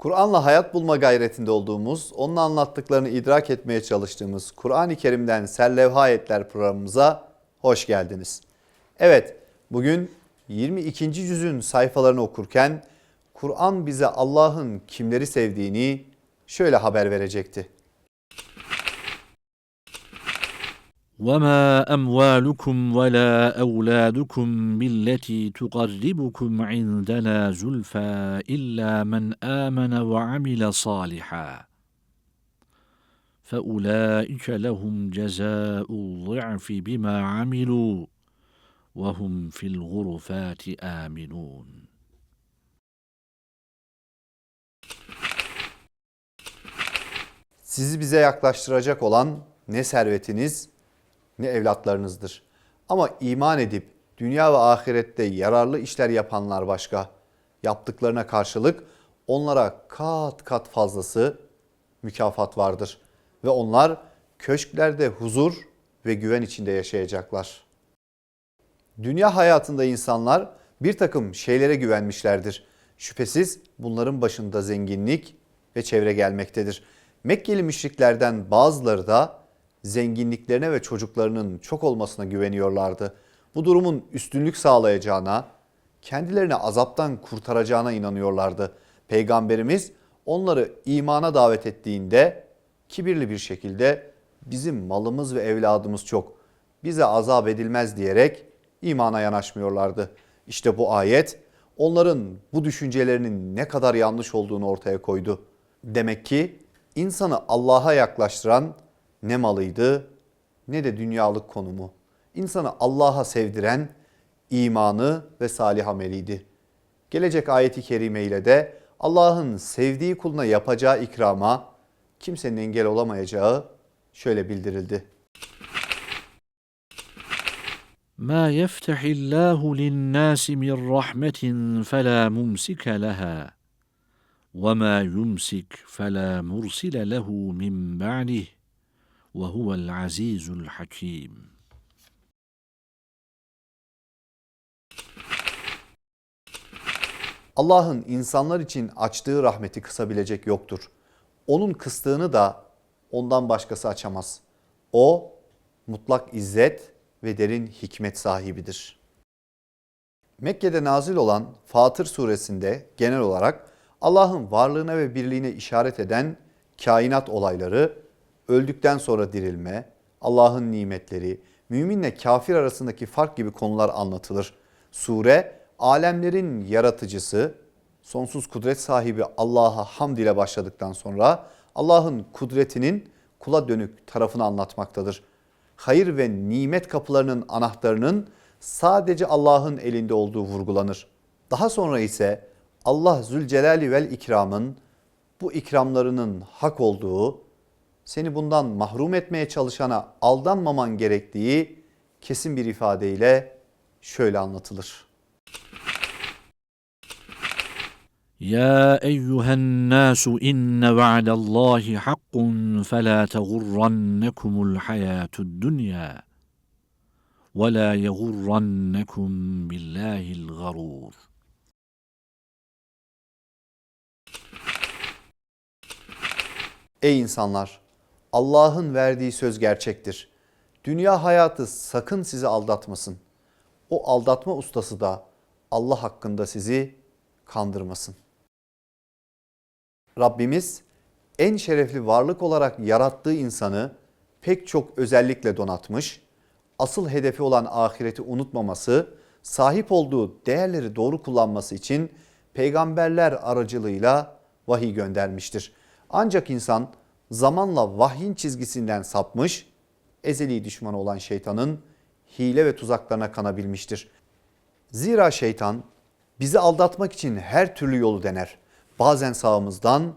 Kur'an'la hayat bulma gayretinde olduğumuz, onun anlattıklarını idrak etmeye çalıştığımız Kur'an-ı Kerim'den Serlevha Ayetler programımıza hoş geldiniz. Evet, bugün 22. cüzün sayfalarını okurken Kur'an bize Allah'ın kimleri sevdiğini şöyle haber verecekti. وما أموالكم ولا أولادكم بالتي تقربكم عندنا زلفى إلا من آمن وعمل صالحا فأولئك لهم جزاء الضعف بما عملوا وهم في الغرفات آمنون Sizi bize yaklaştıracak olan ne servetiniz ne evlatlarınızdır. Ama iman edip dünya ve ahirette yararlı işler yapanlar başka. Yaptıklarına karşılık onlara kat kat fazlası mükafat vardır. Ve onlar köşklerde huzur ve güven içinde yaşayacaklar. Dünya hayatında insanlar bir takım şeylere güvenmişlerdir. Şüphesiz bunların başında zenginlik ve çevre gelmektedir. Mekkeli müşriklerden bazıları da zenginliklerine ve çocuklarının çok olmasına güveniyorlardı. Bu durumun üstünlük sağlayacağına, kendilerini azaptan kurtaracağına inanıyorlardı. Peygamberimiz onları imana davet ettiğinde kibirli bir şekilde bizim malımız ve evladımız çok, bize azap edilmez diyerek imana yanaşmıyorlardı. İşte bu ayet onların bu düşüncelerinin ne kadar yanlış olduğunu ortaya koydu. Demek ki insanı Allah'a yaklaştıran ne malıydı ne de dünyalık konumu. İnsanı Allah'a sevdiren imanı ve salih ameliydi. Gelecek ayeti kerime ile de Allah'ın sevdiği kuluna yapacağı ikrama kimsenin engel olamayacağı şöyle bildirildi. Ma yeftahillahu lin-nasi min rahmetin fela mumsike leha ve ma yumsik fela mursile lehu min ba'dihi ve huvel azizul hakim. Allah'ın insanlar için açtığı rahmeti kısabilecek yoktur. Onun kıstığını da ondan başkası açamaz. O mutlak izzet ve derin hikmet sahibidir. Mekke'de nazil olan Fatır suresinde genel olarak Allah'ın varlığına ve birliğine işaret eden kainat olayları öldükten sonra dirilme, Allah'ın nimetleri, müminle kafir arasındaki fark gibi konular anlatılır. Sure, alemlerin yaratıcısı, sonsuz kudret sahibi Allah'a hamd ile başladıktan sonra Allah'ın kudretinin kula dönük tarafını anlatmaktadır. Hayır ve nimet kapılarının anahtarının sadece Allah'ın elinde olduğu vurgulanır. Daha sonra ise Allah Zülcelali vel İkram'ın bu ikramlarının hak olduğu, seni bundan mahrum etmeye çalışana aldanmaman gerektiği kesin bir ifadeyle şöyle anlatılır. Ya eyyühen nasu inne va'dallahi hakkun felâ tegurrannekumul hayâtud dünya ve lâ yegurrannekum billâhil garûr. Ey insanlar! Allah'ın verdiği söz gerçektir. Dünya hayatı sakın sizi aldatmasın. O aldatma ustası da Allah hakkında sizi kandırmasın. Rabbimiz en şerefli varlık olarak yarattığı insanı pek çok özellikle donatmış, asıl hedefi olan ahireti unutmaması, sahip olduğu değerleri doğru kullanması için peygamberler aracılığıyla vahiy göndermiştir. Ancak insan zamanla vahyin çizgisinden sapmış, ezeli düşmanı olan şeytanın hile ve tuzaklarına kanabilmiştir. Zira şeytan bizi aldatmak için her türlü yolu dener. Bazen sağımızdan,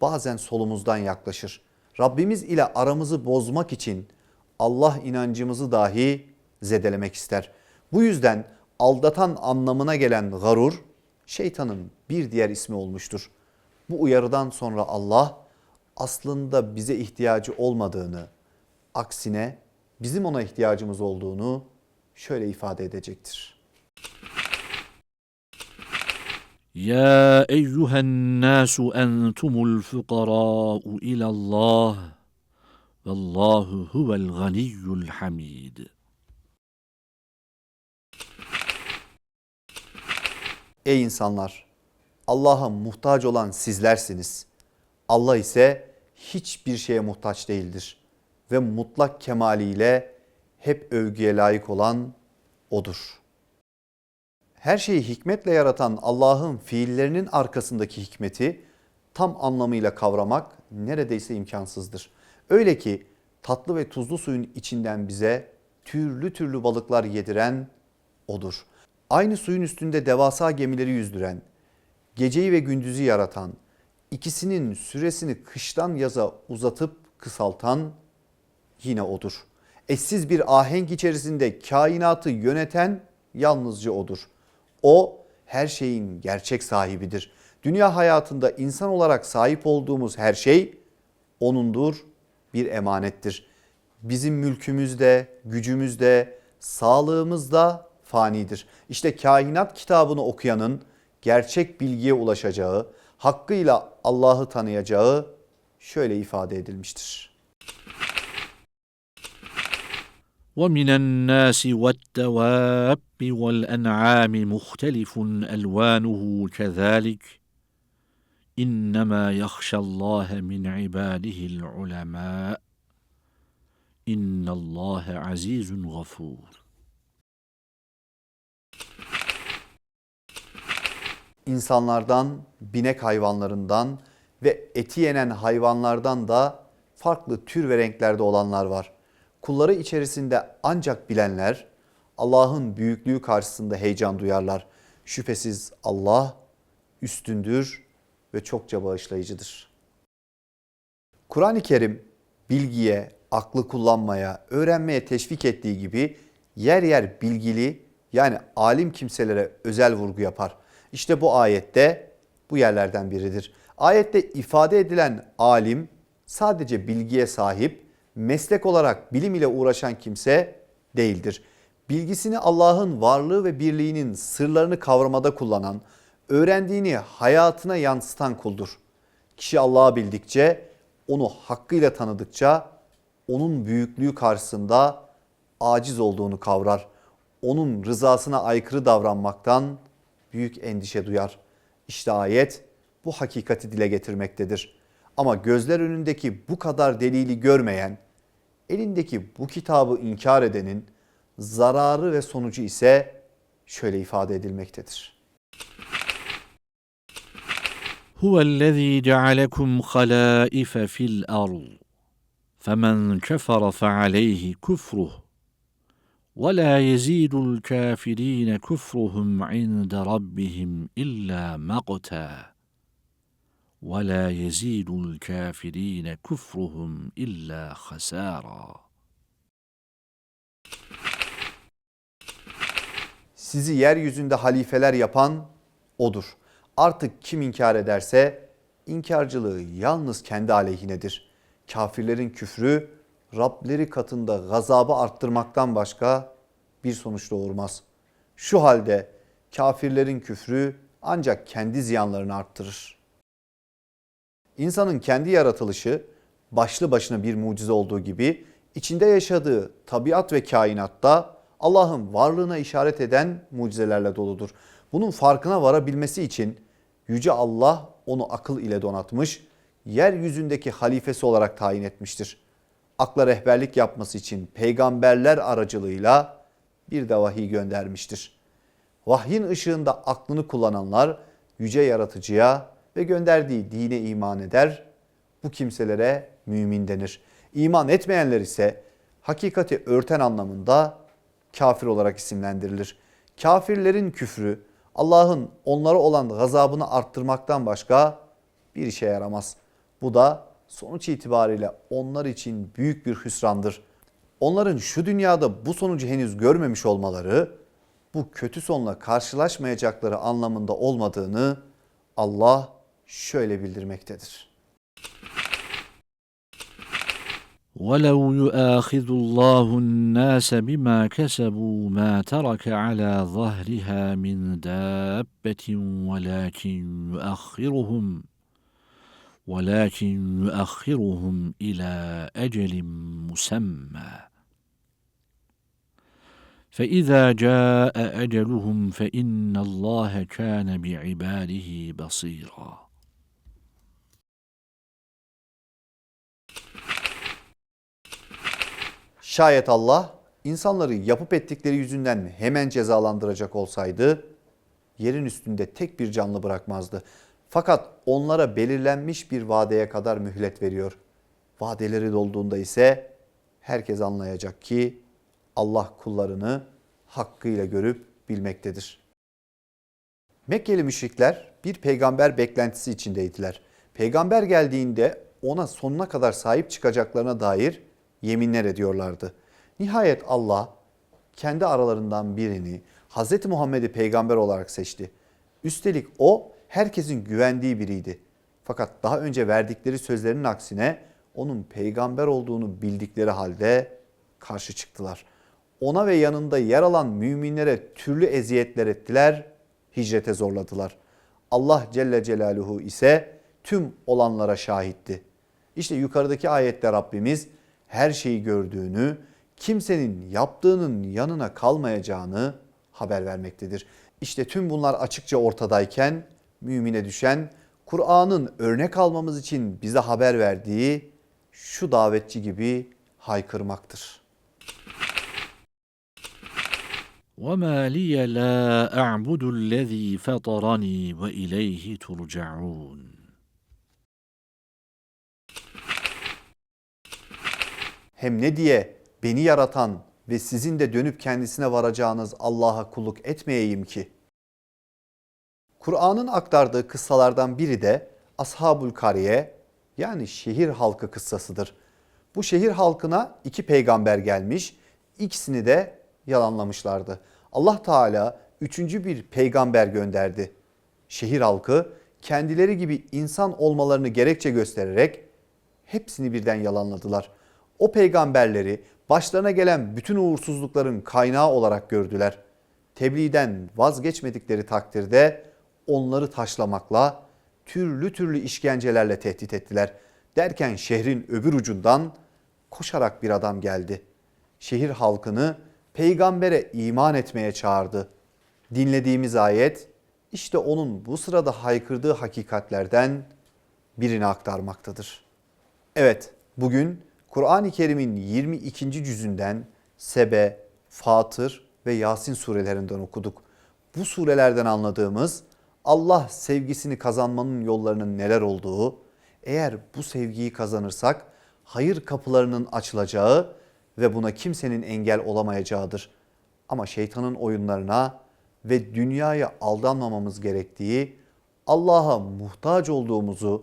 bazen solumuzdan yaklaşır. Rabbimiz ile aramızı bozmak için Allah inancımızı dahi zedelemek ister. Bu yüzden aldatan anlamına gelen garur şeytanın bir diğer ismi olmuştur. Bu uyarıdan sonra Allah aslında bize ihtiyacı olmadığını, aksine bizim ona ihtiyacımız olduğunu şöyle ifade edecektir. Ya eyyühen nasu entumul fukara'u ilallah vallahu huvel ganiyyul hamid. Ey insanlar! Allah'a muhtaç olan sizlersiniz.'' Allah ise hiçbir şeye muhtaç değildir. Ve mutlak kemaliyle hep övgüye layık olan O'dur. Her şeyi hikmetle yaratan Allah'ın fiillerinin arkasındaki hikmeti tam anlamıyla kavramak neredeyse imkansızdır. Öyle ki tatlı ve tuzlu suyun içinden bize türlü türlü balıklar yediren O'dur. Aynı suyun üstünde devasa gemileri yüzdüren, geceyi ve gündüzü yaratan, ikisinin süresini kıştan yaza uzatıp kısaltan yine O'dur. Eşsiz bir ahenk içerisinde kainatı yöneten yalnızca O'dur. O her şeyin gerçek sahibidir. Dünya hayatında insan olarak sahip olduğumuz her şey O'nundur, bir emanettir. Bizim mülkümüz de, gücümüz de, sağlığımız da fanidir. İşte kainat kitabını okuyanın gerçek bilgiye ulaşacağı, hakkıyla Allah'ı tanıyacağı şöyle ifade edilmiştir. ومن الناس والدواب والانعام مختلف الوانه كذلك انما يخشى الله من عباده العلماء ان الله عزيز غفور İnsanlardan, binek hayvanlarından ve eti yenen hayvanlardan da farklı tür ve renklerde olanlar var. Kulları içerisinde ancak bilenler Allah'ın büyüklüğü karşısında heyecan duyarlar. Şüphesiz Allah üstündür ve çokça bağışlayıcıdır. Kur'an-ı Kerim bilgiye, aklı kullanmaya, öğrenmeye teşvik ettiği gibi yer yer bilgili yani alim kimselere özel vurgu yapar. İşte bu ayette bu yerlerden biridir. Ayette ifade edilen alim sadece bilgiye sahip, meslek olarak bilim ile uğraşan kimse değildir. Bilgisini Allah'ın varlığı ve birliğinin sırlarını kavramada kullanan, öğrendiğini hayatına yansıtan kuldur. Kişi Allah'ı bildikçe, onu hakkıyla tanıdıkça onun büyüklüğü karşısında aciz olduğunu kavrar. Onun rızasına aykırı davranmaktan büyük endişe duyar. İşte ayet bu hakikati dile getirmektedir. Ama gözler önündeki bu kadar delili görmeyen, elindeki bu kitabı inkar edenin zararı ve sonucu ise şöyle ifade edilmektedir. Huvellezî cealekum halâife fil ard. Femen kefere fe aleyhi kufruh ولا يزيد الكافرين كفرهم عند ربهم الا مقتا ولا يزيد الكافرين كفرهم الا خسارا Sizi yeryüzünde halifeler yapan odur. Artık kim inkar ederse inkarcılığı yalnız kendi aleyhinedir. Kafirlerin küfrü Rableri katında gazabı arttırmaktan başka bir sonuç doğurmaz. Şu halde kafirlerin küfrü ancak kendi ziyanlarını arttırır. İnsanın kendi yaratılışı başlı başına bir mucize olduğu gibi içinde yaşadığı tabiat ve kainatta Allah'ın varlığına işaret eden mucizelerle doludur. Bunun farkına varabilmesi için Yüce Allah onu akıl ile donatmış, yeryüzündeki halifesi olarak tayin etmiştir. Akla rehberlik yapması için peygamberler aracılığıyla bir de vahiy göndermiştir. Vahyin ışığında aklını kullananlar yüce yaratıcıya ve gönderdiği dine iman eder. Bu kimselere mümin denir. İman etmeyenler ise hakikati örten anlamında kafir olarak isimlendirilir. Kafirlerin küfrü Allah'ın onlara olan gazabını arttırmaktan başka bir işe yaramaz. Bu da sonuç itibariyle onlar için büyük bir hüsrandır. Onların şu dünyada bu sonucu henüz görmemiş olmaları bu kötü sonla karşılaşmayacakları anlamında olmadığını Allah şöyle bildirmektedir. ولو يؤاخذ الله الناس بما كسبوا ما ترك على ظهرها من دابة ولكن يؤخرهم ولكن يؤخرهم إلى أجل مسمى فإذا جاء أجلهم فإن الله كان بعباده بصيرا Şayet Allah insanları yapıp ettikleri yüzünden hemen cezalandıracak olsaydı yerin üstünde tek bir canlı bırakmazdı. Fakat onlara belirlenmiş bir vadeye kadar mühlet veriyor. Vadeleri dolduğunda ise herkes anlayacak ki Allah kullarını hakkıyla görüp bilmektedir. Mekkeli müşrikler bir peygamber beklentisi içindeydiler. Peygamber geldiğinde ona sonuna kadar sahip çıkacaklarına dair yeminler ediyorlardı. Nihayet Allah kendi aralarından birini Hz. Muhammed'i peygamber olarak seçti. Üstelik o herkesin güvendiği biriydi. Fakat daha önce verdikleri sözlerinin aksine onun peygamber olduğunu bildikleri halde karşı çıktılar. Ona ve yanında yer alan müminlere türlü eziyetler ettiler, hicrete zorladılar. Allah Celle Celaluhu ise tüm olanlara şahitti. İşte yukarıdaki ayette Rabbimiz her şeyi gördüğünü, kimsenin yaptığının yanına kalmayacağını haber vermektedir. İşte tüm bunlar açıkça ortadayken mümine düşen Kur'an'ın örnek almamız için bize haber verdiği şu davetçi gibi haykırmaktır. وما لي لا أعبد الذي فطرني وإليه ترجعون Hem ne diye beni yaratan ve sizin de dönüp kendisine varacağınız Allah'a kulluk etmeyeyim ki? Kur'an'ın aktardığı kıssalardan biri de Ashabul Kariye yani şehir halkı kıssasıdır. Bu şehir halkına iki peygamber gelmiş, ikisini de yalanlamışlardı. Allah Teala üçüncü bir peygamber gönderdi. Şehir halkı kendileri gibi insan olmalarını gerekçe göstererek hepsini birden yalanladılar. O peygamberleri başlarına gelen bütün uğursuzlukların kaynağı olarak gördüler. Tebliğden vazgeçmedikleri takdirde onları taşlamakla, türlü türlü işkencelerle tehdit ettiler. Derken şehrin öbür ucundan koşarak bir adam geldi. Şehir halkını peygambere iman etmeye çağırdı. Dinlediğimiz ayet işte onun bu sırada haykırdığı hakikatlerden birini aktarmaktadır. Evet, bugün Kur'an-ı Kerim'in 22. cüzünden Sebe, Fatır ve Yasin surelerinden okuduk. Bu surelerden anladığımız Allah sevgisini kazanmanın yollarının neler olduğu, eğer bu sevgiyi kazanırsak hayır kapılarının açılacağı ve buna kimsenin engel olamayacağıdır. Ama şeytanın oyunlarına ve dünyaya aldanmamamız gerektiği, Allah'a muhtaç olduğumuzu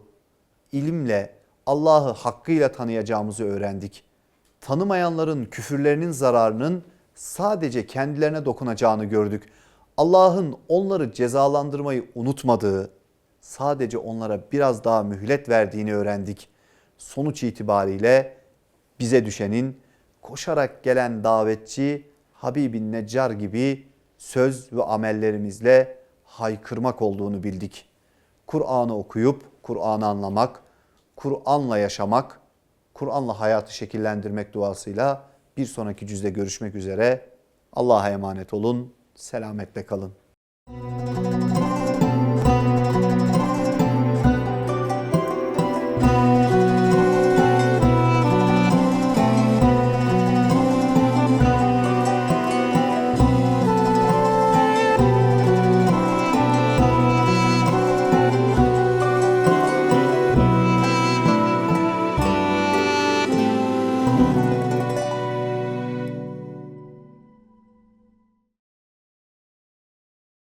ilimle Allah'ı hakkıyla tanıyacağımızı öğrendik. Tanımayanların küfürlerinin zararının sadece kendilerine dokunacağını gördük. Allah'ın onları cezalandırmayı unutmadığı, sadece onlara biraz daha mühlet verdiğini öğrendik. Sonuç itibariyle bize düşenin koşarak gelen davetçi Habibin Neccar gibi söz ve amellerimizle haykırmak olduğunu bildik. Kur'an'ı okuyup Kur'an'ı anlamak, Kur'an'la yaşamak, Kur'an'la hayatı şekillendirmek duasıyla bir sonraki cüzde görüşmek üzere. Allah'a emanet olun, selametle kalın.